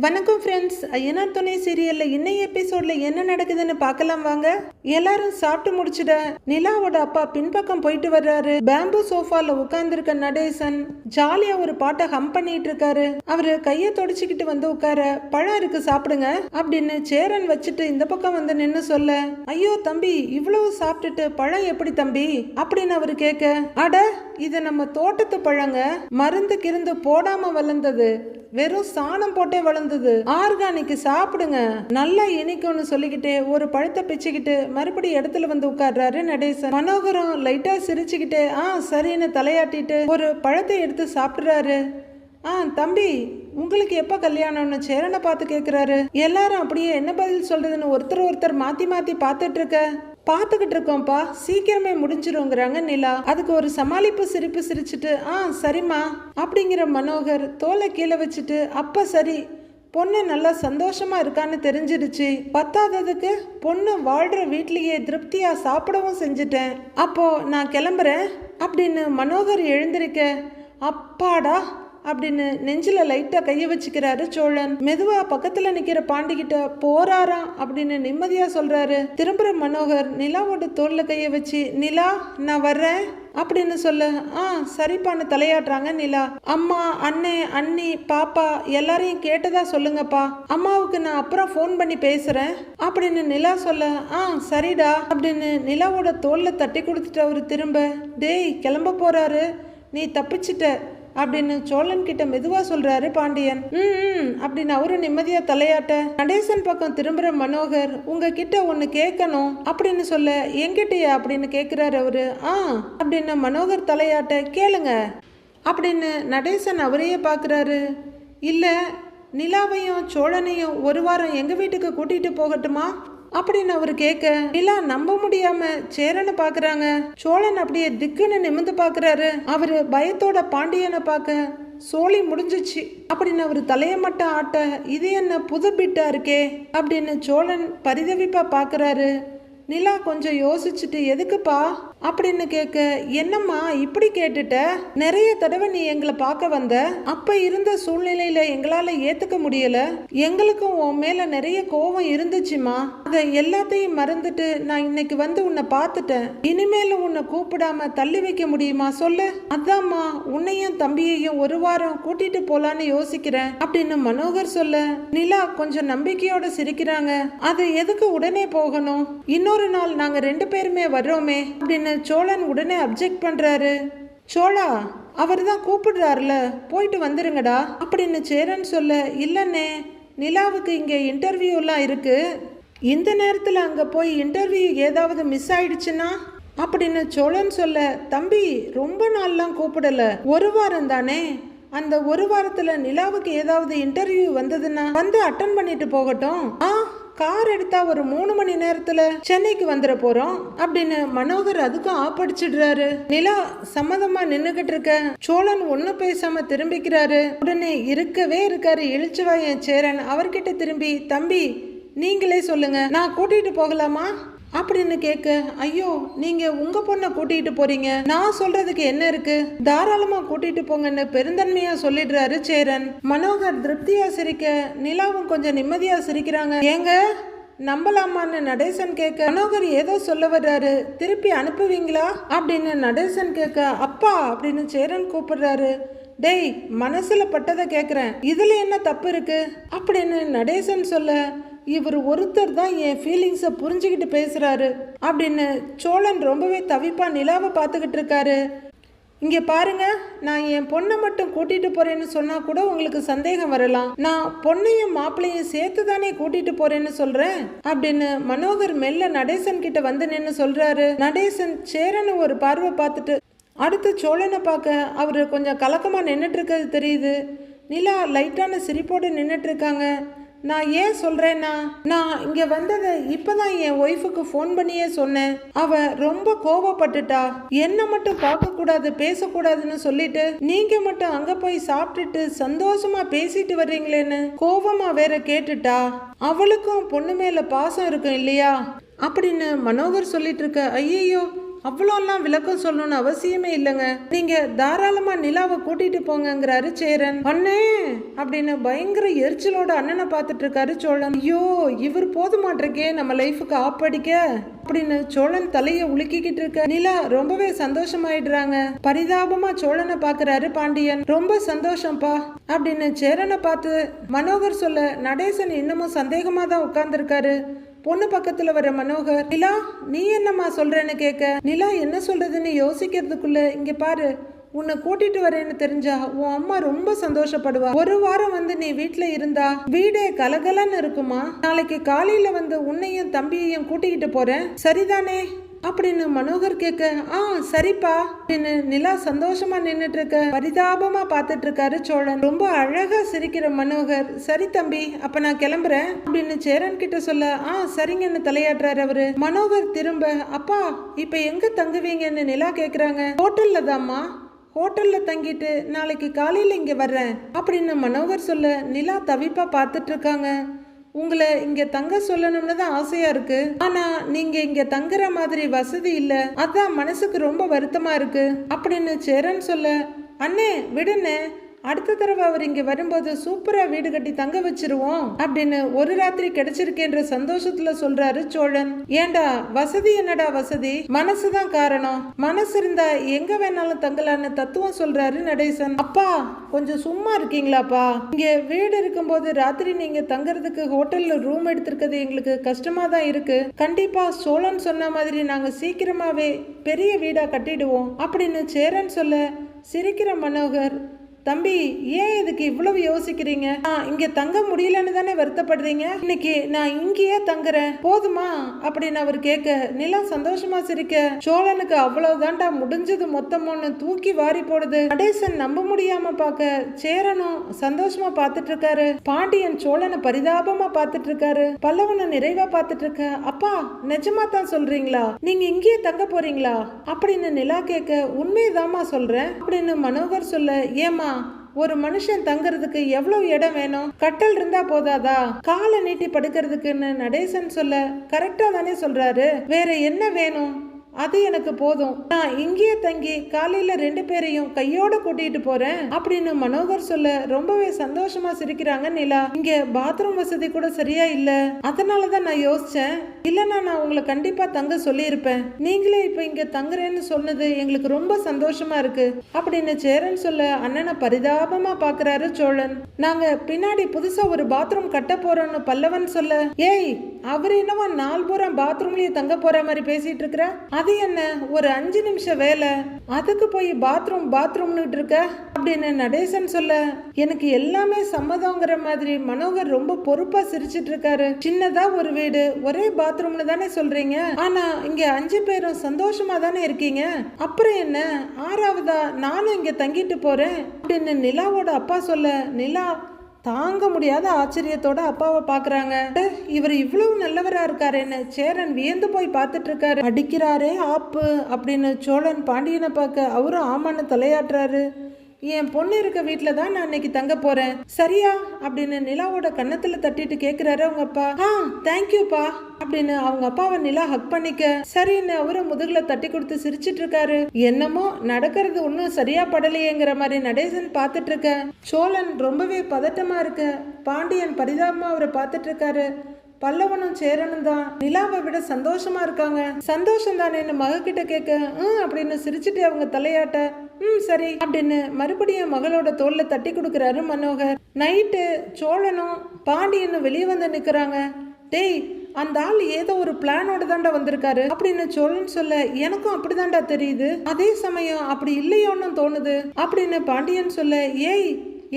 வணக்கம் ஃப்ரெண்ட்ஸ் ஐயனார் துணை சீரியலில் இன்னைய எபிசோடில் என்ன நடக்குதுன்னு பார்க்கலாம் வாங்க. எல்லாரும் சாப்பிட்டு முடிச்சிட நிலாவோட அப்பா பின்பக்கம் போயிட்டு வர்றாரு. பேம்பு சோஃபால உட்காந்துருக்க நடேசன் ஜாலியா ஒரு பாட்டை ஹம் பண்ணிட்டு இருக்காரு அவரு கையை தொடச்சிக்கிட்டு வந்து உட்கார பழம் இருக்கு சாப்பிடுங்க அப்படின்னு சேரன் வச்சுட்டு இந்த பக்கம் வந்து நின்னு சொல்ல ஐயோ தம்பி இவ்வளவு சாப்பிட்டுட்டு பழம் எப்படி தம்பி? அப்படின்னு அவரு கேட்க அட இது நம்ம தோட்டத்து பழங்க மருந்து கிருந்து போடாம வளர்ந்தது. வெறும் சாணம் போட்டே வளர்ந்தது. ஆர்கானிக் சாப்பிடுங்க. நல்லா இனிக்கும்னு சொல்லிக்கிட்டு ஒரு பழத்தை பிச்சுக்கிட்டு மறுபடியும் இடத்துல வந்து உட்கார்றாரு நடேசன். மனோகரம் லைட்டா சிரிச்சுக்கிட்டு ஆ சரின்னு தலையாட்டிட்டு ஒரு பழத்தை எடுத்து சாப்பிடுறாரு. ஆ தம்பி உங்களுக்கு எப்போ கல்யாணம்னு சேரனை பார்த்து கேட்குறாரு எல்லாரும் அப்படியே என்ன பதில் சொல்றதுன்னு ஒருத்தர் ஒருத்தர் மாத்தி மாத்தி பார்த்துட்டு இருக்க. பார்த்துக்கிட்டு இருக்கோம்ப்பா சீக்கிரமே முடிஞ்சிருங்கிறாங்க நிலா. அதுக்கு ஒரு சமாளிப்பு சிரிப்பு சிரிச்சிட்டு ஆ சரிம்மா அப்படிங்கிற மனோகர் தோலை கீழே வச்சுட்டு அப்ப சரி பொண்ணு நல்லா சந்தோஷமா இருக்கான்னு தெரிஞ்சிருச்சு. பத்தாததுக்கு பொண்ணு வாழ்ற வீட்லேயே திருப்தியா சாப்பிடவும் செஞ்சுட்டேன். அப்போ நான் கிளம்புறேன் அப்படின்னு மனோகர் எழுந்திருக்க அப்பாடா அப்படின்னு நெஞ்சில லைட்டா கைய வச்சுக்கிறாரு சோழன். மெதுவா பக்கத்துல நிக்கிற பாண்டிகிட்ட போறாராம் அப்படின்னு நிம்மதியா சொல்றாரு. திரும்புற மனோகர் நிலாவோட தோல்ல கைய வச்சு நிலா நான் வர்றேன் அப்படின்னு சொல்ல ஆ சரிப்பான்னு தலையாட்டுறாங்க நிலா. அம்மா அண்ணே அண்ணி பாப்பா எல்லாரையும் கேட்டதா சொல்லுங்கப்பா. அம்மாவுக்கு நான் அப்புறம் ஃபோன் பண்ணி பேசுறேன் அப்படின்னு நிலா சொல்ல ஆ சரிடா அப்படின்னு நிலாவோட தோல்ல தட்டி கொடுத்துட்டு அவரு திரும்ப டேய் கிளம்ப போறாரு. நீ தப்பிச்சிட்ட. அப்படின்னு சோழன் கிட்ட மெதுவா சொல்றாரு பாண்டியன். ம் அப்படின்னு அவரு நிம்மதியா தலையாட்ட நடேசன் பக்கம் திரும்புற மனோகர் உங்ககிட்ட ஒன்னு கேட்கணும் அப்படின்னு சொல்ல என்கிட்டயா அப்படின்னு கேக்குறாரு அவரு. ஆ அப்படின்னு மனோகர் தலையாட்ட கேளுங்க. அப்படின்னு நடேசன் அவரையே பார்க்குறாரு இல்லை நிலாவையும் சோழனையும் ஒரு வாரம் எங்கள் வீட்டுக்கு கூட்டிகிட்டு போகட்டுமா? அப்படின்னு அவர் கேட்க நிலா நம்ப முடியாம சேரனை பாக்குறாங்க. சோழன் அப்படியே திக்குன்னு நிமிந்து பாக்குறாரு. அவரு பயத்தோட பாண்டியனை பார்க்க சோழி முடிஞ்சிச்சு. அப்படின்னு அவர் தலையை மட்டும் ஆட்ட இது என்ன புது பிட்டா இருக்கே? அப்படின்னு சோழன் பரிதவிப்பா பாக்குறாரு. நிலா கொஞ்சம் யோசிச்சுட்டு எதுக்குப்பா? அப்படின்னு கேட்க என்னம்மா இப்படி கேட்டுட்ட? நிறைய தடவை நீ எங்களை பார்க்க வந்த. அப்ப இருந்த சூழ்நிலையில எங்களால ஏத்துக்க முடியல. எங்களுக்கும் உன் மேல நிறைய கோபம் இருந்துச்சுமா அதை எல்லாத்தையும் மறந்துட்டு நான் இன்னைக்கு வந்து உன்னை பார்த்துட்டேன். இனிமேலும் உன்னை கூப்பிடாம தள்ளி வைக்க முடியுமா சொல்லு? அதாம்மா உன்னையும் தம்பியையும் ஒரு வாரம் கூட்டிட்டு போலான்னு யோசிக்கிறேன் அப்படின்னு மனோகர் சொல்ல. நிலா கொஞ்சம் நம்பிக்கையோட சிரிக்கிறாங்க. அது எதுக்கு உடனே போகணும்? இன்னொரு நாள் நாங்க ரெண்டு பேருமே வர்றோமே அப்படின்னு சோழன் உடனே அப்ஜெக்ட் பண்ணுறாரு சோழா அவர் தான் கூப்பிடுறாருல போயிட்டு வந்துருங்கடா அப்படின்னு சேரன் சொல்ல இல்லைண்ணே நிலாவுக்கு இங்கே இன்டர்வியூலாம் இருக்குது இந்த நேரத்தில் அங்கே போய் இன்டர்வியூ ஏதாவது மிஸ் ஆயிடுச்சுன்னா? அப்படின்னு சோழன் சொல்ல தம்பி ரொம்ப நாள்லாம் கூப்பிடல ஒரு வாரம் தானே? அந்த ஒரு வாரத்தில் நிலாவுக்கு ஏதாவது இன்டர்வியூ வந்ததுன்னா வந்து அட்டன் பண்ணிட்டு போகட்டும். ஆ கார் எடுத்தா ஒரு மூணு மணி நேரத்துல சென்னைக்கு வந்துட போறோம் அப்படின்னு மனோகர் அதுக்கும் ஆப்படிச்சிடுறாரு. நிலா சம்மதமா நின்னுகிட்டு இருக்க. சோழன் ஒன்றும் பேசாம திரும்பிக்கிறாரு. உடனே இருக்கவே இருக்காரு இழிச்சுவாயன் சேரன். அவர்கிட்ட திரும்பி தம்பி நீங்களே சொல்லுங்க. நான் கூட்டிட்டு போகலாமா? அப்படின்னு கேட்க ஐயோ நீங்க உங்க பொண்ணை கூட்டிட்டு போறீங்க. நான் சொல்றதுக்கு என்ன இருக்கு? தாராளமா கூட்டிட்டு போங்கன்னு பெருந்தன்மையா சொல்லிடுறாரு சேரன். மனோகர் திருப்தியா சிரிக்க நிலாவும் கொஞ்சம் நிம்மதியா சிரிக்கிறாங்க. ஏங்க நம்பலாமான்னு நடேசன் கேட்க மனோகர் ஏதோ சொல்ல வர்றாரு. திருப்பி அனுப்புவீங்களா? அப்படின்னு நடேசன் கேட்க அப்பா அப்படின்னு சேரன் கூப்பிடுறாரு. டேய் மனசுல பட்டதை கேக்குறேன். இதுல என்ன தப்பு இருக்கு? அப்படின்னு நடேசன் சொல்ல இவர் ஒருத்தர் தான் என் ஃபீலிங்ஸை புரிஞ்சுக்கிட்டு பேசுகிறாரு அப்படின்னு சோழன் ரொம்பவே தவிப்பாக நிலாவை பார்த்துக்கிட்டு இருக்காரு. இங்கே பாருங்க நான் என் பொண்ணை மட்டும் கூட்டிட்டு போறேன்னு சொன்னா கூட உங்களுக்கு சந்தேகம் வரலாம். நான் பொண்ணையும் மாப்பிள்ளையும் சேர்த்து தானே கூட்டிட்டு போறேன்னு சொல்றேன்? அப்படின்னு மனோகர் மெல்ல நடேசன் கிட்ட வந்து நின்று சொல்றாரு. நடேசன் சேரன்னு ஒரு பார்வை பார்த்துட்டு அடுத்து சோழனை பார்க்க அவர் கொஞ்சம் கலக்கமாக நின்றுட்டு இருக்கிறது தெரியுது. நிலா லைட்டான சிரிப்போடு நின்றுட்டு இருக்காங்க. நான் ஏன் சொல்கிறேன்னா நான் இங்கே வந்ததை இப்போதான் என் ஒய்ஃபுக்கு ஃபோன் பண்ணியே சொன்னேன். அவ ரொம்ப கோபப்பட்டுட்டா என்ன மட்டும் பார்க்கக்கூடாது பேசக்கூடாதுன்னு சொல்லிட்டு நீங்க மட்டும் அங்கே போய் சாப்பிட்டுட்டு சந்தோஷமா பேசிட்டு வர்றீங்களேன்னு கோவமா வேற கேட்டுட்டா. அவளுக்கும் பொண்ணு மேல பாசம் இருக்கும் இல்லையா? அப்படின்னு மனோகர் சொல்லிட்டு இருக்க ஐயையோ அவ்வளோலாம் விளக்கம் சொல்லணும்னு அவசியமே இல்லைங்க. நீங்க தாராளமா நிலாவை கூட்டிட்டு போங்கங்கிறாரு சேரன். அண்ணே அப்படின்னு பயங்கர எரிச்சலோட அண்ணனை பார்த்துட்டு இருக்காரு சோழன். ஐயோ இவர் போதுமாட்டிருக்கே நம்ம லைஃபுக்கு ஆப்படிக்க அப்படின்னு சோழன் தலையை உலுக்கிக்கிட்டு இருக்க நிலா ரொம்பவே சந்தோஷமாயிடுறாங்க. பரிதாபமா சோழனை பாக்குறாரு பாண்டியன். ரொம்ப சந்தோஷம்ப்பா அப்படின்னு சேரனை பார்த்து மனோகர் சொல்ல நடேசன் இன்னமும் சந்தேகமா தான் உட்கார்ந்துருக்காரு. பொண்ணு பக்கத்துல வர மனோகர் நிலா நீ என்னம்மா சொல்றேன்னு கேட்க நிலா என்ன சொல்றதுன்னு யோசிக்கிறதுக்குள்ள இங்க பாரு உன்னை கூட்டிட்டு வரேன்னு தெரிஞ்சா உன் அம்மா ரொம்ப சந்தோஷப்படுவா. ஒரு வாரம் வந்து நீ வீட்டுல இருந்தா வீடே கலகலன்னு இருக்குமா? நாளைக்கு காலையில வந்து உன்னையும் தம்பியையும் கூட்டிக்கிட்டு போறேன். சரிதானே? அப்படின்னு மனோகர் கேட்க ஆ சரிப்பா. அப்படின்னு நிலா சந்தோஷமா நின்றுட்டு இருக்க பரிதாபமா பார்த்துட்டு இருக்காரு சோழன். ரொம்ப அழகா சிரிக்கிற மனோகர் சரி தம்பி அப்ப நான் கிளம்புறேன். அப்படின்னு சேரன் கிட்ட சொல்ல ஆ சரிங்கன்னு தலையாடுறாரு அவரு. மனோகர் திரும்ப அப்பா இப்ப எங்க தங்குவீங்கன்னு நிலா கேக்குறாங்க. ஹோட்டல்ல தாம்மா. ஹோட்டல்ல தங்கிட்டு நாளைக்கு காலையில இங்க வர்றேன். அப்படின்னு மனோகர் சொல்ல நிலா தவிப்பா பார்த்துட்டு இருக்காங்க உங்களை இங்க தங்க சொல்லணும்னு தான் ஆசையா இருக்கு. ஆனா நீங்க இங்க தங்குற மாதிரி வசதி இல்ல. அதான் மனசுக்கு ரொம்ப வருத்தமா இருக்கு. அப்படின்னு சேரன் சொல்ல அண்ணே விடுண்ணே. அடுத்த தடவை அவர் இங்கே வரும்போது சூப்பராக வீடு கட்டி தங்க வச்சிருவோம் அப்படின்னு ஒரு ராத்திரி கிடைச்சிருக்கேன்ற சந்தோஷத்துல சொல்றாரு சோழன். ஏண்டா வசதி என்னடா வசதி? மனசுதான் காரணம். மனசு இருந்தா எங்க வேணாலும் தங்கலான்னு தத்துவம் சொல்றாரு நடேசன். அப்பா கொஞ்சம் சும்மா இருக்கீங்களாப்பா? இங்க வீடு இருக்கும்போது ராத்திரி நீங்க தங்குறதுக்கு ஹோட்டல்ல ரூம் எடுத்திருக்கிறது எங்களுக்கு கஷ்டமா தான் இருக்கு. கண்டிப்பா சோழன் சொன்ன மாதிரி நாங்க சீக்கிரமாவே பெரிய வீடா கட்டிடுவோம் அப்படின்னு சேரன் சொல்ல சிரிக்கிற மனோகர் தம்பி ஏன் இதுக்கு இவ்வளவு யோசிக்கிறீங்க? நான் இங்க தங்க முடியலன்னு தானே வருத்தப்படுறீங்க? இன்னைக்கு நான் இங்கேயே தங்குறேன். போதுமா? அப்படின்னு அவர் கேட்க நிலா சந்தோஷமா சிரிக்க சோழனுக்கு அவ்வளவுதான்டா முடிஞ்சது மொத்தமும்னு தூக்கி வாரி போடுது. நடேசன் நம்ப முடியாம பார்க்க சேரனும் சந்தோஷமா பார்த்துட்டு இருக்காரு பாண்டியன் சோழனை பரிதாபமா பார்த்துட்டு இருக்காரு பல்லவனை நிறைவா பார்த்துட்டு இருக்க அப்பா நிஜமா தான் சொல்றீங்களா? நீங்க இங்கேயே தங்க போறீங்களா? அப்படின்னு நிலா கேட்க உண்மையதாமா சொல்றேன் அப்படின்னு மனோகர் சொல்ல ஏமா ஒரு மனுஷன் தங்குறதுக்கு எவ்வளவு இடம் வேணும்? கட்டல் இருந்தா போதாதா? காலை நீட்டி படுக்கிறதுக்குன்னு நடேசன் சொல்ல கரெக்டா தானே சொல்றாரு. வேற என்ன வேணும்? அது எனக்கு போதும். நான் இங்கேயே தங்கி காலையில ரெண்டு பேரையும் கையோட கூட்டிட்டு போறேன் அப்படின்னு மனோகர் சொல்ல ரொம்பவே சந்தோஷமா சிரிக்கிறாங்க நிலா. இங்க பாத்ரூம் வசதி கூட சரியா இல்ல. அதனாலதான் நான் யோசிச்சேன். இல்லைன்னா நான் உங்களை கண்டிப்பா தங்க சொல்லியிருப்பேன். நீங்களே இப்ப இங்க தங்குறேன்னு சொன்னது எங்களுக்கு ரொம்ப சந்தோஷமா இருக்கு அப்படின்னு சேரன் சொல்ல அண்ணனை பரிதாபமா பாக்குறாரு சோழன். நாங்க பின்னாடி புதுசா ஒரு பாத்ரூம் கட்ட போறோம்னு பல்லவன் சொல்ல ஏய் அவர் என்னவா நாள் பூரா பாத்ரூம்லயே தங்க போற மாதிரி பேசிட்டு இருக்கிற அது என்ன? ஒரு அஞ்சு நிமிஷம் வேலை. அதுக்கு போய் பாத்ரூம் பாத்ரூம்னு இருக்க அப்படின்னு நடேசன் சொல்ல எனக்கு எல்லாமே சம்மதங்கிற மாதிரி மனோகர் ரொம்ப பொறுப்பா சிரிச்சிட்டு இருக்காரு சின்னதா ஒரு வீடு ஒரே பாத்ரூம்னு தானே சொல்றீங்க. ஆனா இங்க அஞ்சு பேரும் சந்தோஷமா தானே இருக்கீங்க. அப்புறம் என்ன? ஆறாவதா நானும் இங்க தங்கிட்டு போறேன் அப்படின்னு நிலாவோட அப்பா சொல்ல நிலா தாங்க முடியாத ஆச்சரியத்தோட அப்பாவை பாக்குறாங்க. இவர் இவ்வளவு நல்லவரா இருக்காருன்னு சேரன் வியந்து போய் பார்த்துட்டு இருக்காரு அடிக்கிறாரே ஆப்பு அப்படின்னு சோழன் பாண்டியனை பார்க்க அவரும் ஆமான்னு தலையாட்டுறாரு. என் பொண்ணு இருக்க வீட்டில் தான் நான் இன்னைக்கு தங்க போறேன். சரியா? அப்படின்னு நிலாவோட கன்னத்துல தட்டிட்டு கேக்குறாரு அவங்க அப்பா. ஆ தேங்க்யூப்பா அப்படின்னு அவங்க அப்பாவை நிலா ஹக் பண்ணிக்க. சரின்னு அவரை முதுகுல தட்டி கொடுத்து சிரிச்சிட்டு இருக்காரு. என்னமோ நடக்கிறது ஒன்றும் சரியா படலையேங்கிற மாதிரி நடேசன் பார்த்துட்டு இருக்க சோழன் ரொம்பவே பதட்டமா இருக்க. பாண்டியன் பரிதாபமா அவரை பார்த்துட்டு இருக்காரு. பல்லவனும் சேரனும் தான். நிலாவை விட சந்தோஷமா இருக்காங்க. சந்தோஷம் தானேன்னு மகக்கிட்ட கேட்க ம் அப்படின்னு சிரிச்சுட்டு அவங்க தலையாட்ட ம் சரி அப்படின்னு மறுபடியும் மகளோட தோல்ல தட்டி கொடுக்குறாரு மனோகர். நைட்டு சோழனும் பாண்டியனும் வெளியே வந்து நிற்கிறாங்க டேய் அந்த ஆள் ஏதோ ஒரு பிளானோட தாண்டா வந்திருக்காரு அப்படின்னு சோழன் சொல்ல எனக்கும் அப்படிதான்டா தெரியுது. அதே சமயம் அப்படி இல்லையோன்னு தோணுது அப்படின்னு பாண்டியன் சொல்ல ஏய்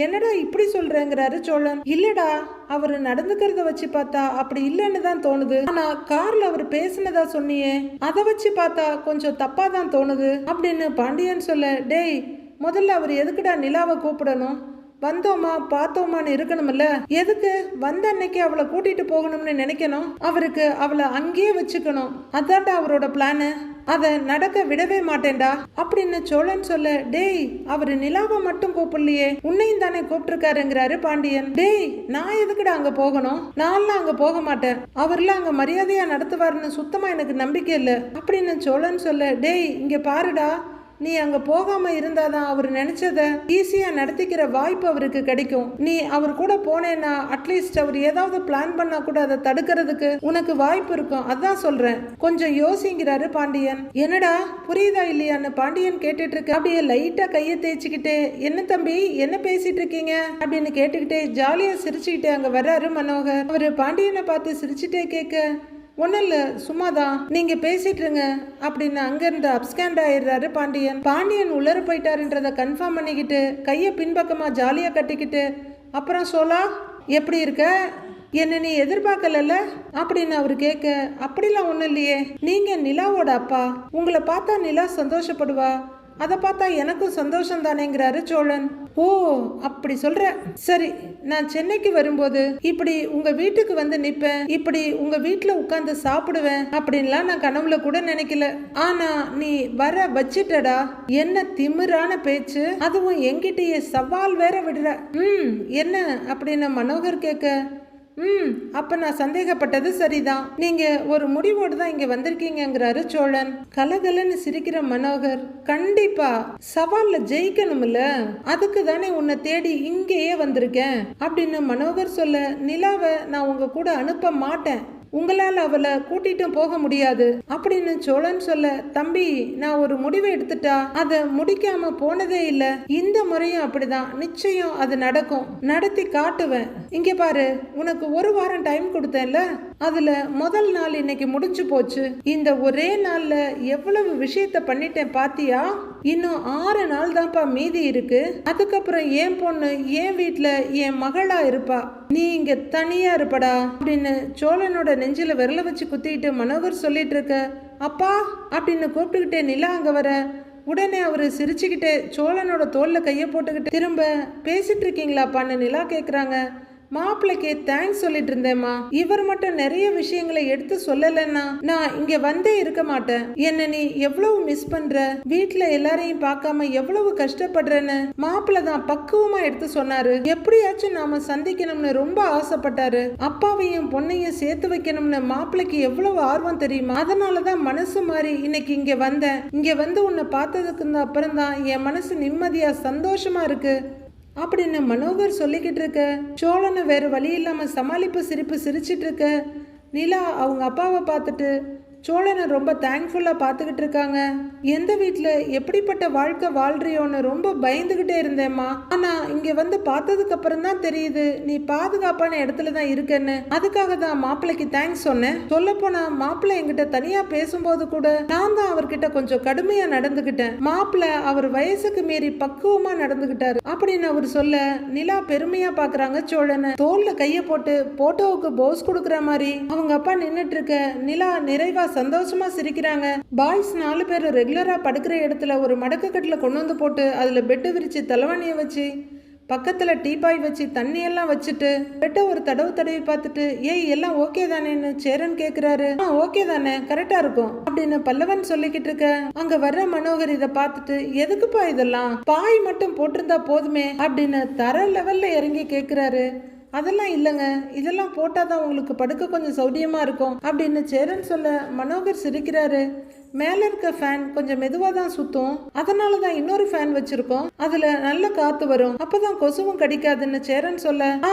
என்னடா இப்படி சொல்றேங்கிறாரு சோழன். இல்லடா அவர் நடந்துக்கிறத வச்சு பார்த்தா அப்படி இல்லைன்னு தான் தோணுது. ஆனா கார்ல அவர் பேசினதா சொன்னியே அதை வச்சு பார்த்தா கொஞ்சம் தப்பா தான் தோணுது அப்படின்னு பாண்டியன் சொல்ல டேய் முதல்ல அவர் எதுக்குடா நிலாவை கூப்பிடணும்? வந்தோமா பார்த்தோமான்னு இருக்கணும்ல எதுக்கு? வந்த அன்னைக்கு அவளை கூட்டிட்டு போகணும்னு நினைக்கணும்? அவருக்கு அவளை அங்கேயே வச்சுக்கணும். அதான்டா அவரோட பிளானு. அதை நடக்க விடவே மாட்டேன்டா. அப்படின்னு சோழன் சொல்ல டேய் அவர் நிலாவை மட்டும் கூப்பிடலையே. உன்னையும் தானே கூப்பிட்டுருக்காருங்கிறாரு பாண்டியன். டேய் நான் எதுக்குடா அங்க போகணும்? நான்லாம் அங்க போக மாட்டேன். அவர்லாம் அங்க மரியாதையா நடத்துவாருன்னு சுத்தமா எனக்கு நம்பிக்கை இல்லை. அப்படின்னு சோழன் சொல்ல டேய் இங்க பாருடா. நீ அங்க போகாம இருந்தாதான் அவர் நினைச்சத ஈஸியா நடத்திக்கிற வாய்ப்பு அவருக்கு கிடைக்கும். நீ அவர் கூட போனேன்னா அட்லீஸ்ட் அவர் ஏதாவது பிளான் பண்ணா கூட அதை தடுக்கிறதுக்கு உனக்கு வாய்ப்பு இருக்கும். அதான் சொல்றேன். கொஞ்சம் யோசிங்கிறாரு பாண்டியன். என்னடா புரியுதா இல்லையான்னு பாண்டியன் கேட்டுட்டு இருக்க அப்படியே லைட்டா கையை தேய்ச்சிக்கிட்டு என்ன தம்பி என்ன பேசிட்டு இருக்கீங்க அப்படின்னு கேட்டுக்கிட்டே ஜாலியா சிரிச்சுக்கிட்டே அங்க வர்றாரு மனோகர். அவரு பாண்டியனை பார்த்து சிரிச்சுட்டே கேட்க ஒன்றும் இல்லை சும்மாதான். நீங்கள் பேசிட்டு இருங்க அப்படின்னு அங்கேருந்து அப்ஸ்கேண்ட் ஆயிடுறாரு பாண்டியன். பாண்டியன் உள்ளர போயிட்டாருன்றதை கன்ஃபார்ம் பண்ணிக்கிட்டு கையை பின்பக்கமாக ஜாலியாக கட்டிக்கிட்டு அப்புறம் சோலா எப்படி இருக்க? என்ன நீ எதிர்பார்க்கலல்ல? அப்படின்னு அவர் கேட்க அப்படிலாம் ஒன்றும் இல்லையே. நீங்கள் நிலாவோட அப்பா. உங்களை பார்த்தா நிலா சந்தோஷப்படுவா. அதை பார்த்தா எனக்கும் சந்தோஷம் தானேங்கிறாரு சோழன். ஓ அப்படி சொல்ற. சரி நான் சென்னைக்கு வரும்போது இப்படி உங்க வீட்டுக்கு வந்து நிப்பேன் இப்படி உங்க வீட்டுல உட்கார்ந்து சாப்பிடுவேன் அப்படின்லாம் நான் கனவுல கூட நினைக்கல. ஆனா நீ வர வச்சிட்டடா. என்ன திமிரான பேச்சு. அதுவும் என்கிட்டயே சவால் வேற விடுற. ம் என்ன அப்படின்னு மனோகர் கேட்க ம் அப்போ நான் சந்தேகப்பட்டது சரிதான். நீங்கள் ஒரு முடிவோடு தான் இங்கே வந்திருக்கீங்கிறாரு சோழன். கலகலன்னு சிரிக்கிற மனோகர். கண்டிப்பா சவாலில் ஜெயிக்கணும்ல. அதுக்கு தானே உன்னை தேடி இங்கேயே வந்திருக்கேன். அப்படின்னு மனோகர் சொல்ல நிலாவை நான் உங்க கூட அனுப்ப மாட்டேன். உங்களால் அவளை கூட்டிட்டும் போக முடியாது. அப்படின்னு சோழன் சொல்ல தம்பி நான் ஒரு முடிவை எடுத்துட்டா? அதை முடிக்காம போனதே இல்லை. இந்த முறையும் அப்படிதான். நிச்சயம் அது நடக்கும். நடத்தி காட்டுவேன். இங்க பாரு உனக்கு ஒரு வாரம் டைம் கொடுத்தேன்ல? அதில் முதல் நாள் இன்னைக்கு முடிஞ்சு போச்சு. இந்த ஒரே நாளில் எவ்வளவு விஷயத்த பண்ணிட்டேன் பாத்தியா? இன்னும் ஆறு நாள் தான்ப்பா மீதி இருக்கு. அதுக்கப்புறம் என் பொண்ணு என் வீட்டில் என் மகளா இருப்பா. நீ இங்க தனியா இருப்படா அப்படின்னு சோழனோட நெஞ்சில விரல வச்சு குத்திட்டு மனோகர் சொல்லிட்டு இருக்க அப்பா அப்படின்னு கூப்பிட்டுக்கிட்டே நிலா அங்க வர. உடனே அவர் சிரிச்சுக்கிட்டே சோழனோட தோல்ல கையை போட்டுக்கிட்டு திரும்ப பேசிட்டு இருக்கீங்களாப்பான்னு நிலா கேட்குறாங்க மாப்பிள்ளைக்கு தேங்க்ஸ் சொல்லிட்டு இருந்தேம்மா. இவர் மட்டும் நிறைய விஷயங்களை எடுத்து சொல்லலைன்னா நான் இங்க வந்தே இருக்க மாட்டேன். என்ன நீ எவ்வளவு மிஸ் பண்ற? வீட்டுல எல்லாரையும் பார்க்காம எவ்வளவு கஷ்டப்படுறேன்னு மாப்பிள்ளை தான் பக்குவமா எடுத்து சொன்னாரு. எப்படியாச்சும் நாம சந்திக்கணும்னு ரொம்ப ஆசைப்பட்டாரு. அப்பாவையும் பொண்ணையும் சேர்த்து வைக்கணும்னு மாப்பிள்ளைக்கு எவ்வளவு ஆர்வம் தெரியுமா? அதனாலதான் மனசு மாதிரி இன்னைக்கு இங்க வந்தேன். இங்க வந்து உன்னை பார்த்ததுக்கு அப்புறம் தான் என் மனசு நிம்மதியா சந்தோஷமா இருக்கு. அப்படின்னு மனோகர் சொல்லிக்கிட்டு இருக்க? சோழனை வேறு வழி இல்லாமல் சமாளிப்பு சிரிப்பு சிரிச்சிட்டு இருக்க? நிலா அவங்க அப்பாவை பார்த்துட்டு சோழனை ரொம்ப தேங்க்ஃபுல்லாக பார்த்துக்கிட்டு இருக்காங்க எந்த வீட்டில் எப்படிப்பட்ட வாழ்க்கை வாழ்றியோன்னு ரொம்ப பயந்துக்கிட்டே இருந்தேம்மா. ஆனால் இங்கே வந்து பார்த்ததுக்கு அப்புறம் தான் தெரியுது நீ பாதுகாப்பான இடத்துல தான் இருக்கேன்னு. அதுக்காக தான் மாப்பிள்ளைக்கு தேங்க்ஸ் சொன்னேன். சொல்லப்போனா மாப்பிள்ளை என்கிட்ட தனியாக பேசும்போது கூட நான் தான் அவர்கிட்ட கொஞ்சம் கடுமையாக நடந்துக்கிட்டேன் மாப்பிள்ளை அவர் வயசுக்கு மீறி பக்குவமாக நடந்துக்கிட்டாரு அப்படின்னு அவர் சொல்ல நிலா பெருமையாக பார்க்குறாங்க சோழனை. தோல்ல கையை போட்டு போட்டோவுக்கு போஸ் கொடுக்குற மாதிரி அவங்க அப்பா நின்னுட்டு இருக்க நிலா நிறைவா சந்தோஷமா சிரிக்கிறாங்க. பாய்ஸ் நாலு பேர் ரெகுலரா படுக்கிற இடத்துல ஒரு மடக்கு கட்டில கொண்டு வந்து போட்டு அதுல பெட்டு விரிச்சு தலைவாணியை வச்சு பக்கத்துல டீபாய் வச்சு தண்ணி எல்லாம் வச்சுட்டு பெட்டை ஒரு தடவு தடவி பார்த்துட்டு ஏய் எல்லாம் ஓகே தானேன்னு சேரன் கேட்குறாரு ஆ ஓகே தானே கரெக்டாக இருக்கும் அப்படின்னு பல்லவன் சொல்லிக்கிட்டு இருக்க. அங்க வர்ற மனோகர் இதை பார்த்துட்டு எதுக்குப்பா இதெல்லாம்? பாய் மட்டும் போட்டிருந்தா போதுமே அப்படின்னு தர லெவல்ல இறங்கி கேட்குறாரு அதெல்லாம் இல்லைங்க. இதெல்லாம் போட்டால் தான் உங்களுக்கு படுக்க கொஞ்சம் சௌரியமாக இருக்கும் அப்படின்னு சேரன் சொல்ல மனோகர் சிரிக்கிறாரு. மேலே இருக்க ஃபேன் கொஞ்சம் மெதுவாக தான் சுத்தும். அதனால தான் இன்னொரு ஃபேன் வச்சிருக்கோம். அதில் நல்ல காற்று வரும். அப்போதான் கொசுவும் கடிக்காதுன்னு சேரன் சொல்ல ஆ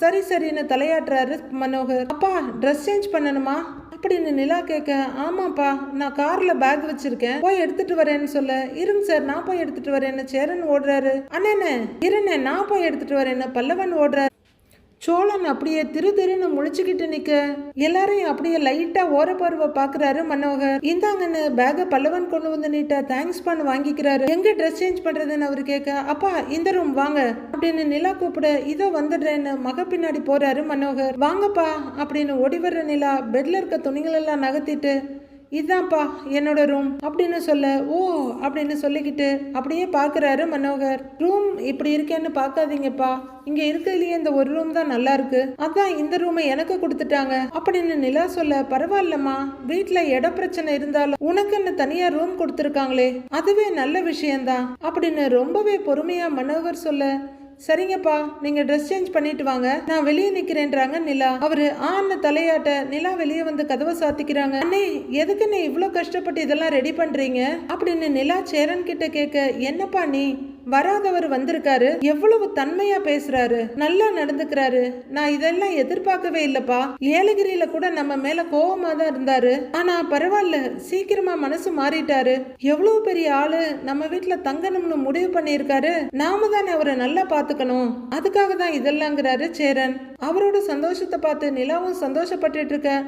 சரி சரின்னு தலையாட்டுறாரு மனோகர். அப்பா ட்ரெஸ் சேஞ்ச் பண்ணணுமா? அப்படின்னு நிலா கேட்க ஆமாப்பா நான் கார்ல பேக் வச்சிருக்கேன். போய் எடுத்துட்டு வரேன்னு சொல்ல இருங்க சார் நான் போய் எடுத்துட்டு வரேன்னு சேரன் ஓடுறாரு. அண்ணே இருண்ணே நான் போய் எடுத்துட்டு வரேன்னு பல்லவன் ஓடுறாரு. சோழன் அப்படியே திரு திருன்னு முழிச்சுக்கிட்டு நிக்க. எல்லாரையும் அப்படியே லைட்டா ஓரப்பருவ பாக்குறாரு மனோகர். இந்தாங்கன்னு பேக பல்லவன் கொண்டு வந்து நீட்டா தேங்க்ஸ் பண்ண வாங்கிக்கிறாரு. எங்க ட்ரெஸ் சேஞ்ச் பண்றதுன்னு அவர் கேட்க அப்பா இந்த ரூம் வாங்க. அப்படின்னு நிலா கூப்பிட இதோ வந்துடுறேன்னு மக பின்னாடி போறாரு மனோகர். வாங்கப்பா அப்படின்னு ஓடி வர்ற நிலா பெட்ல இருக்க துணிகள் எல்லாம் நகர்த்திட்டு இதுதான்ப்பா என்னோட ரூம் அப்படின்னு சொல்ல ஓ அப்படின்னு சொல்லிக்கிட்டு அப்படியே பார்க்குறாரு மனோகர். ரூம் இப்படி இருக்கேன்னு பார்க்காதீங்கப்பா. இங்கே இருக்கிறதுலையே இந்த ஒரு ரூம் தான் நல்லா இருக்கு. அதான் இந்த ரூமை எனக்கு கொடுத்துட்டாங்க. அப்படின்னு நிலா சொல்ல பரவாயில்லம்மா. வீட்டில் இட பிரச்சனை இருந்தாலும் உனக்குன்னு தனியா ரூம் கொடுத்துருக்காங்களே. அதுவே நல்ல விஷயம்தான். அப்படின்னு ரொம்பவே பொறுமையா மனோகர் சொல்ல சரிங்கப்பா நீங்க ட்ரெஸ் சேஞ்ச் பண்ணிட்டு வாங்க. நான் வெளியே நிக்கிறேன்றாங்க நிலா. அவரு ஆன்னு தலையாட்ட நிலா வெளியே வந்து கதவை சாத்திக்கிறாங்க. அண்ணே எதுக்கு நீ இவ்வளோ கஷ்டப்பட்டு இதெல்லாம் ரெடி பண்றீங்க? அப்படின்னு நிலா சேரன் கிட்ட கேட்க என்னப்பா நீ? வராதவர் வந்திருக்காரு. எவ்வளவு தன்மையா பேசுறாரு. நல்லா நடந்துக்கிறாரு. நான் இதெல்லாம் எதிர்பார்க்கவே இல்லப்பா. ஏலகிரியில கூட நம்ம மேல கோவமா தான் இருந்தாரு. ஆனா பரவாயில்ல. சீக்கிரமா மனசு மாறிட்டாரு. எவ்வளவு பெரிய ஆளு. நம்ம வீட்டுல தங்கணும்னு முடிவு பண்ணியிருக்காரு. நாம தானே அவரை நல்லா பாத்துக்கணும். அதுக்காக தான் இதெல்லாம்ங்கிறாரு சேரன். அவரோட சந்தோஷத்தை பார்த்து நிலாவும் சந்தோஷப்பட்டுட்டு இருக்க.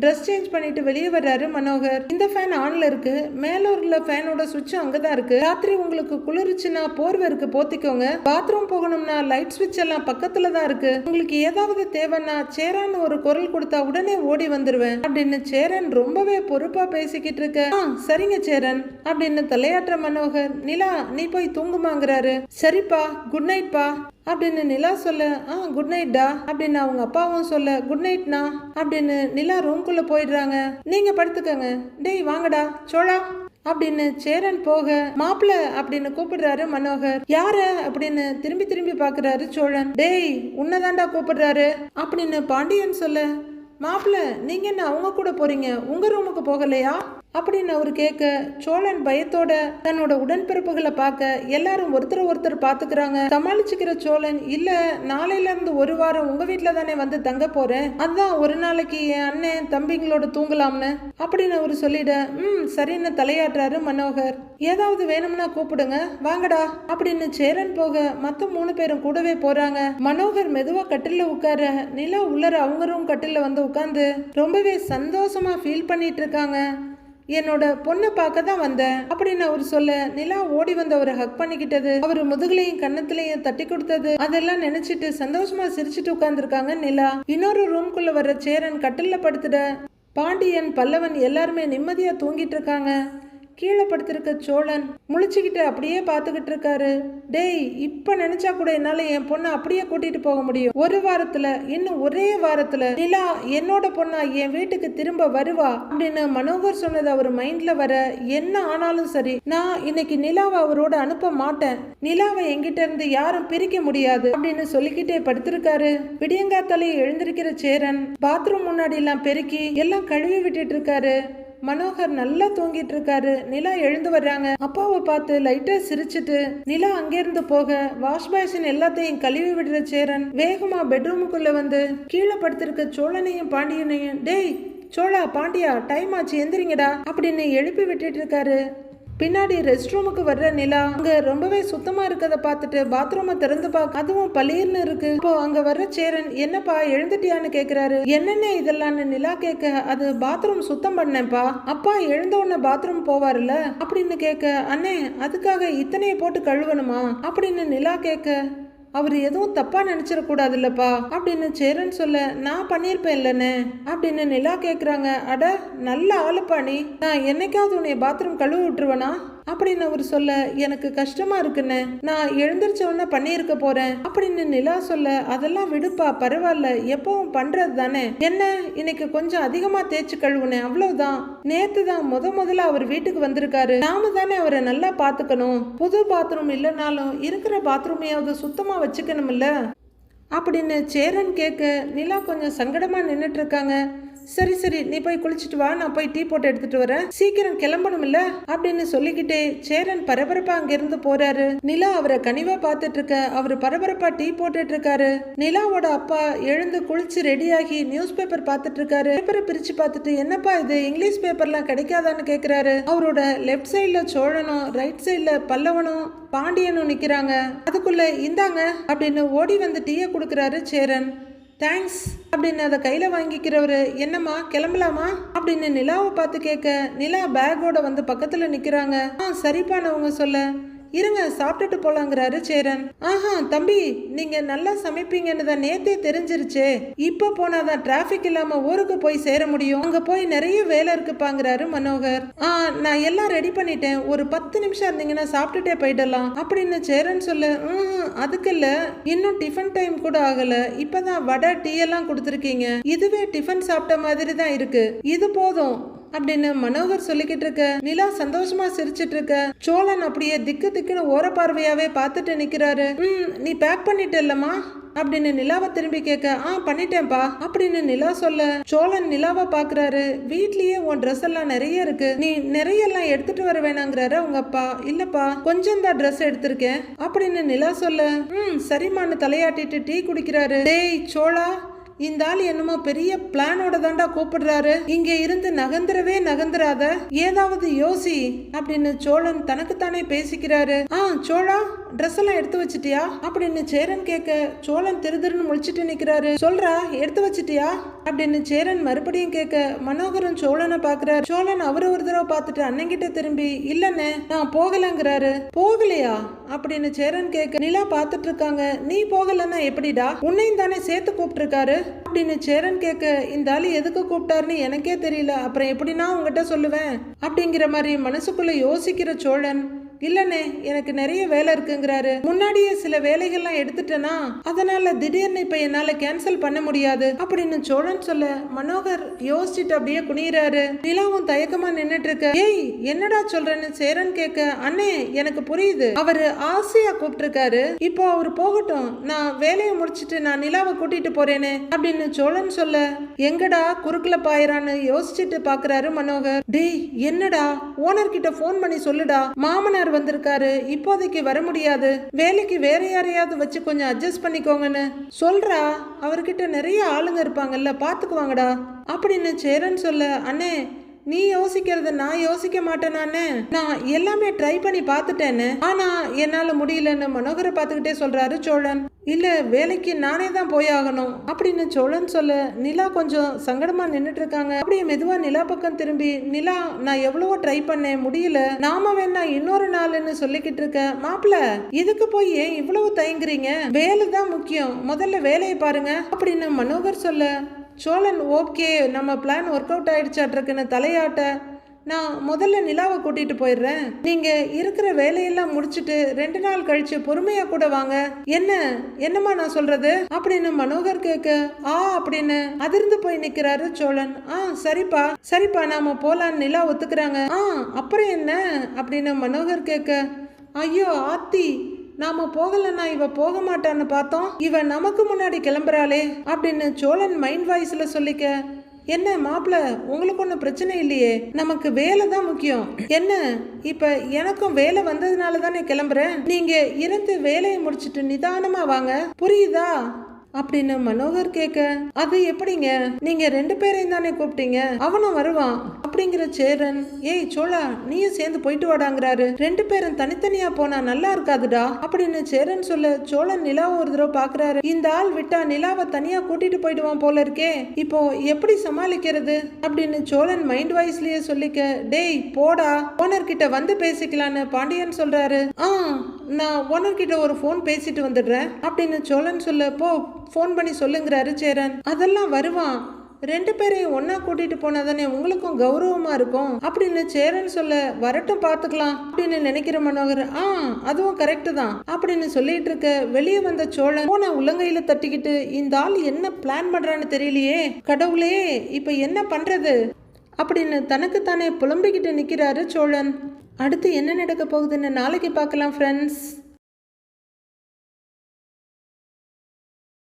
ட்ரெஸ் சேஞ்ச் பண்ணிட்டு வெளியே வர்றாரு மனோகர். இந்த ஃபேன் ஆன்ல இருக்கு. மேல உள்ள ஃபேனோட சுவிட்ச் அங்கதான் இருக்கு. ராத்திரி உங்களுக்கு குளிர்ச்சுன்னா போர்வை இருக்கு போத்திக்கோங்க. பாத்ரூம் போகணும்னா லைட் சுவிட்ச் எல்லாம் பக்கத்துல தான் இருக்கு. உங்களுக்கு ஏதாவது தேவைன்னா சேரான்னு ஒரு குரல் கொடுத்தா உடனே ஓடி வந்துருவேன். அப்படின்னு சேரன் ரொம்பவே பொறுப்பா பேசிக்கிட்டு இருக்க. "ஆ, சரிங்க சேரன். அப்படின்னு தலையாற்ற மனோகர் நிலா நீ போய் தூங்குமாங்கிறாரு. சரிப்பா குட் நைட்பா அப்படின்னு நிலா சொல்ல ஆ குட் நைட்டா அப்படின்னு அவங்க அப்பாவும் சொல்ல குட் நைட்னா அப்படின்னு நிலா ரூம்குள்ள போயிடுறாங்க. நீங்க படுத்துக்கங்க. டேய் வாங்கடா சோழா அப்படின்னு சேரன் போக மாப்பிள அப்படின்னு கூப்பிடுறாரு மனோகர். யாரு? அப்படின்னு திரும்பி திரும்பி பாக்குறாரு சோழன். டேய் உன்னதாண்டா கூப்பிடுறாரு அப்படின்னு பாண்டியன் சொல்ல மாப்பிள நீங்க என்ன அவங்க கூட போறீங்க? உங்க ரூமுக்கு போகலையா? அப்படின்னு அவர் கேட்க சோழன் பயத்தோட தன்னோட உடன்பிறப்புகளை பார்க்க எல்லாரும் ஒருத்தர் ஒருத்தர் பாத்துக்கிறாங்க சமாளிச்சுக்கிற சோழன் இல்ல நாளையில இருந்து ஒரு வாரம் உங்க வீட்டுல தானே வந்து தங்க போறேன். அதான் ஒரு நாளைக்கு என் அண்ணன் தம்பிங்களோட தூங்கலாம்னு அப்படின்னு அவர் சொல்லிட ம் சரின்னு தலையாட்டுறாரு மனோகர். ஏதாவது வேணும்னா கூப்பிடுங்க. வாங்கடா அப்படின்னு சேரன் போக மத்த மூணு பேரும் கூடவே போறாங்க. மனோகர் மெதுவா கட்டில உட்கார நிலா உள்ளர அவங்க ரூம் கட்டில வந்து உட்காந்து ரொம்பவே சந்தோஷமா ஃபீல் பண்ணிட்டு இருக்காங்க. என்னோட பொண்ணை பார்க்க தான் வந்தேன். அப்படின்னு அவர் சொல்ல நிலா ஓடி வந்து அவரை ஹக் பண்ணிக்கிட்டது. அவர் முதுகுலையும் கன்னத்திலையும் தட்டி கொடுத்தது. அதெல்லாம் நினைச்சிட்டு சந்தோஷமா சிரிச்சிட்டு உட்கார்ந்துருக்காங்க நிலா. இன்னொரு ரூம்குள்ள வர்ற சேரன் கட்டில்ல படுத்துட பாண்டியன் பல்லவன் எல்லாருமே நிம்மதியா தூங்கிட்டு இருக்காங்க. கீழே படுத்திருக்க சோழன் முழிச்சுக்கிட்டு அப்படியே பார்த்துக்கிட்டு இருக்காரு. டேய் இப்போ நினைச்சா கூட என்னால என் பொண்ணை அப்படியே கூட்டிட்டு போக முடியும். ஒரு வாரத்துல இன்னும் ஒரே வாரத்துல நிலா என்னோட பொண்ணா என் வீட்டுக்கு திரும்ப வருவா அப்படின்னு மனோகர் சொன்னது அவர் மைண்ட்ல வர என்ன ஆனாலும் சரி நான் இன்னைக்கு நிலாவை அவரோட அனுப்ப மாட்டேன். நிலாவை எங்கிட்ட இருந்து யாரும் பிரிக்க முடியாது அப்படின்னு சொல்லிக்கிட்டே படுத்திருக்காரு. விடியங்காத்தாலே எழுந்திருக்கிற சேரன் பாத்ரூம் முன்னாடி எல்லாம் பெருக்கி எல்லாம் கழுவி விட்டுட்டு இருக்காரு. மனோகர் நல்லா தூங்கிட்டு இருக்காரு. நிலா எழுந்து வர்றாங்க. அப்பாவை பார்த்து லைட்டா சிரிச்சிட்டு நிலா அங்கிருந்து போக வாஷ் பேசின் எல்லாத்தையும் கழுவி விடுற சேரன் வேகமா பெட்ரூமுக்குள்ள வந்து கீழே படுத்திருக்க சோழனையும் பாண்டியனையும் டேய் சோழா பாண்டியா டைம் ஆச்சு எந்திரிங்கடா அப்படின்னு எழுப்பி விட்டுட்டு இருக்காரு. பின்னாடி ரெஸ்ட் ரூமுக்கு வர்ற நிலா அங்க ரொம்பவே சுத்தமா இருக்கத பார்த்துட்டு பாத்ரூமை திறந்து பார்க்க அதுவும் பளீர்னு இருக்கு. இப்போ அங்க வர்ற சேரன் என்னப்பா எழுந்துட்டியான்னு கேக்குறாரு. என்னென்ன இதெல்லாம்னு நிலா கேட்க அது பாத்ரூம் சுத்தம் பண்ணேன்ப்பா. அப்பா எழுந்த உடனே பாத்ரூம் போவார்ல அப்படின்னு கேட்க அண்ணே அதுக்காக இத்தனையை போட்டு கழுவணுமா? அப்படின்னு நிலா கேட்க அவர் எதுவும் தப்பாக நினச்சிடக்கூடாது கூடாதுல்லப்பா அப்படின்னு சேரன் சொல்ல நான் பண்ணியிருப்பேன் இல்லைனே அப்படின்னு நிலா கேட்குறாங்க அட நல்ல ஆளுப்பா நீ. நான் என்னைக்காவது உன்னைய பாத்ரூம் கழுவு விட்டுருவேனா? அப்படின்னு அவர் சொல்ல எனக்கு கஷ்டமா இருக்குன்னு நான் எழுந்திருச்ச உடனே பண்ணியிருக்க போறேன் அப்படின்னு நிலா சொல்ல அதெல்லாம் விடுப்பா பரவாயில்ல. எப்பவும் பண்றது தானே? என்ன? இன்னைக்கு கொஞ்சம் அதிகமா தேய்ச்சி கழுவுனேன் அவ்வளவுதான். நேத்து தான் முத முதல்ல அவர் வீட்டுக்கு வந்திருக்காரு. நாம தானே அவரை நல்லா பாத்துக்கணும் புது பாத்ரூம் இல்லைனாலும் இருக்கிற பாத்ரூமையாவது சுத்தமா வச்சுக்கணும்ல? அப்படின்னு சேரன் கேட்க நிலா கொஞ்சம் சங்கடமா நின்றுட்டு இருக்காங்க. சரி சரி நீ போய் குளிச்சுட்டு வா நான் போய் டீ போட்டு எடுத்துட்டு வரேன். சீக்கிரம் கிளம்பணும் இல்ல அப்படின்னு சொல்லிக்கிட்டே சேரன் பரபரப்பா அங்கிருந்து போறாரு. நிலா அவரை கனிவா பார்த்துட்டு இருக்க அவர் பரபரப்பா டீ போட்டுட்டு இருக்காரு நிலாவோட அப்பா எழுந்து குளிச்சு ரெடியாகி நியூஸ் பேப்பர் பார்த்துட்டு இருக்காரு பேப்பரை பிரிச்சு பார்த்துட்டு என்னப்பா இது? இங்கிலீஷ் பேப்பர்லாம் கிடைக்காதான்னு கேக்குறாரு. அவரோட லெஃப்ட் சைட்ல சோழனும் ரைட் சைட்ல பல்லவனும் பாண்டியனும் நிக்கிறாங்க. அதுக்குள்ள இந்தாங்க அப்படின்னு ஓடி வந்து டீயை கொடுக்குறாரு சேரன். தேங்க்ஸ் அப்படின்னு அதை கையில் வாங்கிக்கிறவர் என்னம்மா கிளம்பலாமா? அப்படின்னு நிலாவை பார்த்து கேட்க நிலா பேக்கோட வந்து பக்கத்தில் நிற்கிறாங்க ஆ சரிப்பானவங்க சொல்ல. இருங்க சாப்பிட்டுட்டு போலாங்கிறாரு சேரன். ஆஹா தம்பி நீங்க நல்லா சமைப்பீங்கன்னு தான் நேத்தே தெரிஞ்சிருச்சே. இப்ப போனாதான் டிராபிக் இல்லாம ஊருக்கு போய் சேர முடியும். அங்க போய் நிறைய வேலை இருக்குப்பாங்கிறாரு மனோகர். ஆ நான் எல்லாம் ரெடி பண்ணிட்டேன். ஒரு பத்து நிமிஷம் இருந்தீங்கன்னா சாப்பிட்டுட்டே போயிடலாம். அப்படின்னு சேரன் சொல்ல. "ம்ஹும், அதுக்கு இல்ல. இன்னும் டிஃபன் டைம் கூட ஆகல. இப்பதான் வடை டீ எல்லாம் கொடுத்துருக்கீங்க. இதுவே டிஃபன் சாப்பிட்ட மாதிரி தான் இருக்கு. இது போதும். அப்படின்னு மனோகர் சொல்லிக்கிட்டு இருக்க. நிலா சந்தோஷமா சிரிச்சிட்டு இருக்க. சோழன் அப்படியே திக்கு திக்குன்னு ஓர பார்வையாவே பார்த்துட்டு நிக்கிறாரு. ம் நீ பேக் பண்ணிட்டல்லம்மா அப்படின்னு நிலாவை திரும்பி கேட்க ஆ பண்ணிட்டேன்ப்பா. அப்படின்னு நிலா சொல்ல சோழன் நிலாவை பாக்குறாரு வீட்லயே உன் ட்ரெஸ் எல்லாம் நிறைய இருக்கு. நீ நிறைய எல்லாம் எடுத்துட்டு வர வேணாங்கிறாரு உங்க அப்பா. இல்லப்பா கொஞ்சம் தான் ட்ரெஸ் எடுத்திருக்கேன். அப்படின்னு நிலா சொல்ல ம் சரிம்மான்னு தலையாட்டிட்டு டீ குடிக்கிறாரு. டேய் சோழா இந்த ஆள் என்னமோ பெரிய பிளானோட தாண்டா கூப்பிடுறாரு. இங்க இருந்து நகர்ந்துடவே நகர்ந்துராத ஏதாவது யோசி அப்படின்னு சோழன் தனக்குத்தானே பேசிக்கிறாரு. ஆ சோழா? ட்ரெஸ் எல்லாம் எடுத்து வச்சிட்டியா? அப்படின்னு சேரன் கேட்க சோழன் திருதிருன்னு முழிச்சிட்டு நிக்கிறாரு. சொல்றா எடுத்து வச்சிட்டியா? அப்படின்னு சேரன் மறுபடியும் கேட்க மனோகரன் சோழனை பாக்குறாரு சோழன் அவரு ஒரு தடவை பார்த்துட்டு அண்ணங்கிட்ட திரும்பி இல்லன்னு நான் போகலங்கிறாரு. போகலையா? அப்படின்னு சேரன் கேட்க நிலா பார்த்துட்டு இருக்காங்க நீ போகலன்னா எப்படிடா? உன்னையும் தானே சேர்த்து கூப்பிட்டுருக்காரு அப்படின்னு சேரன் கேட்க இந்த ஆளு எதுக்கு கூப்பிட்டாருன்னு எனக்கே தெரியல. அப்புறம் எப்படின்னா உங்ககிட்ட சொல்லுவேன். அப்படிங்கிற மாதிரி மனசுக்குள்ள யோசிக்கிற சோழன் இல்லண்ணே எனக்கு நிறைய வேலை இருக்குங்கிறாரு. முன்னாடியே சில வேலைகள்லாம் எடுத்துட்டேன்னா அதனால திடீர்னு இப்ப என்னால கேன்சல் பண்ண முடியாது. அப்படின்னு சோழன் சொல்ல மனோகர் யோசிச்சுட்டு அப்படியே குனியறாரு. நிலாவும் தயக்கமா நின்னுட்டு இருக்க ஏய் என்னடா சொல்றேன்னு சேரன் கேட்க அண்ணே எனக்கு புரியுது. அவரு ஆசையா கூப்பிட்டிருக்காரு. இப்போ அவர் போகட்டும். நான் வேலையை முடிச்சிட்டு நான் நிலாவை கூட்டிட்டு போறேனே அப்படின்னு சோழன் சொல்ல எங்கடா குறுக்குல பாயிரான்னு யோசிச்சுட்டு பாக்குறாரு மனோகர். டேய் என்னடா? ஓனர் கிட்ட ஃபோன் பண்ணி சொல்லுடா. மாமனார் வந்திருக்காரு. இப்போதைக்கு வர முடியாது. வேலைக்கு வேற யாரையாவது வச்சு கொஞ்சம் அட்ஜஸ்ட் பண்ணிக்கோங்கன்னு. சொல்றா அவர்கிட்ட நிறைய ஆளுங்க இருப்பாங்கல்ல பாத்துக்குவாங்கடா அப்படின்னு சேரன் சொல்ல அண்ணே நீ யோசிக்கிறத நான் யோசிக்க மாட்டேனானே நான். எல்லாமே ட்ரை பண்ணி பார்த்துட்டேன்னு. ஆனா என்னால முடியலன்னு மனோகரை பார்த்துக்கிட்டே சொல்றாரு சோழன். இல்ல வேலைக்கு நானே தான் போய் ஆகணும். அப்படின்னு சோழன் சொல்ல. நிலா கொஞ்சம் சங்கடமா நின்றுட்டு இருக்காங்க அப்படியே மெதுவா நிலா பக்கம் திரும்பி நிலா நான் எவ்வளவோ ட்ரை பண்ணேன் முடியல. நாம வேணா இன்னொரு நாள்னு சொல்லிக்கிட்டு இருக்க. மாப்பிள இதுக்கு போய் ஏன் இவ்வளவு தயங்குறீங்க? வேலை தான் முக்கியம். முதல்ல வேலையை பாருங்க. அப்படின்னு மனோகர் சொல்ல. சோழன் ஓகே நம்ம பிளான் ஒர்க் அவுட் ஆயிடுச்சாட்ருக்குன்னு தலையாட்ட நான் முதல்ல நிலாவை கூட்டிகிட்டு போயிடுறேன். நீங்கள் இருக்கிற வேலையெல்லாம் முடிச்சுட்டு ரெண்டு நாள் கழிச்சு பொறுமையாக கூட வாங்க. என்ன என்னம்மா நான் சொல்கிறது அப்படின்னு மனோகர் கேட்க ஆ அப்படின்னு அதிர்ந்து போய் நிற்கிறாரு சோழன். ஆ சரிப்பா சரிப்பா நாம போலான்னு நிலா ஒத்துக்கிறாங்க. ஆ அப்புறம் என்ன? அப்படின்னு மனோகர் கேட்க ஐயோ ஆத்தி நாம போகலன்னா இவ போக மாட்டான்னு பார்த்தோம். இவ நமக்கு முன்னாடி கிளம்புறாளே அப்படின்னு சோழன் மைண்ட் வாய்ஸ்ல சொல்லிக்க என்ன மாப்பிள உங்களுக்கு ஒன்றும் பிரச்சனை இல்லையே? நமக்கு வேலை தான் முக்கியம். என்ன? இப்போ எனக்கும் வேலை வந்ததுனால தானே கிளம்புறேன்? நீங்க இருந்து வேலையை முடிச்சிட்டு நிதானமா வாங்க. புரியுதா? அப்படின்னு மனோகர் கேட்க அது எப்படிங்க? நீங்க ரெண்டு பேரையும் தானே கூப்பிட்டீங்க? அவனும் வருவான். அப்படிங்கிற சேரன் ஏய் சோழா நீயும் சேர்ந்து போயிட்டு வாடாங்கிறாரு. ரெண்டு பேரும் தனித்தனியா போனா நல்லா இருக்காதுடா. அப்படின்னு சேரன் சொல்ல சோழன் நிலாவை ஒரு தடவை பாக்குறாரு. இந்த ஆள் விட்டா நிலாவை தனியா கூட்டிட்டு போயிடுவான் போல இருக்கே. இப்போ எப்படி சமாளிக்கிறது? அப்படின்னு சோழன் மைண்ட் வாய்ஸ்லயே சொல்லிக்க டேய் போடா. ஓனர் கிட்ட வந்து பேசிக்கலான்னு பாண்டியன் சொல்றாரு. ஆ. நான் ஓனர்கிட்ட ஒரு ஃபோன் பேசிட்டு வந்துடுறேன். அப்படின்னு சோழன் சொல்லப்போ ஃபோன் பண்ணி சொல்லுங்கிறாரு சேரன். அதெல்லாம் வருவான். ரெண்டு பேரையும் ஒன்னா கூட்டிட்டு போனா தானே உங்களுக்கும் கௌரவமா இருக்கும். அப்படின்னு சேரன் சொல்ல வரட்டும் பாத்துக்கலாம் அப்படின்னு நினைக்கிற மனோகர் ஆ அதுவும் கரெக்டு தான் அப்படின்னு சொல்லிட்டு இருக்க வெளியே வந்த சோழன் போன உள்ளங்கையில தட்டிக்கிட்டு இந்த ஆள் என்ன பிளான் பண்றான்னு தெரியலையே கடவுளே இப்ப என்ன பண்றது? அப்படின்னு தனக்குத்தானே புலம்பிக்கிட்டு நிக்கிறாரு சோழன். அடுத்து என்ன நடக்க போகுதுன்னு நாளைக்கு பார்க்கலாம் ஃப்ரெண்ட்ஸ்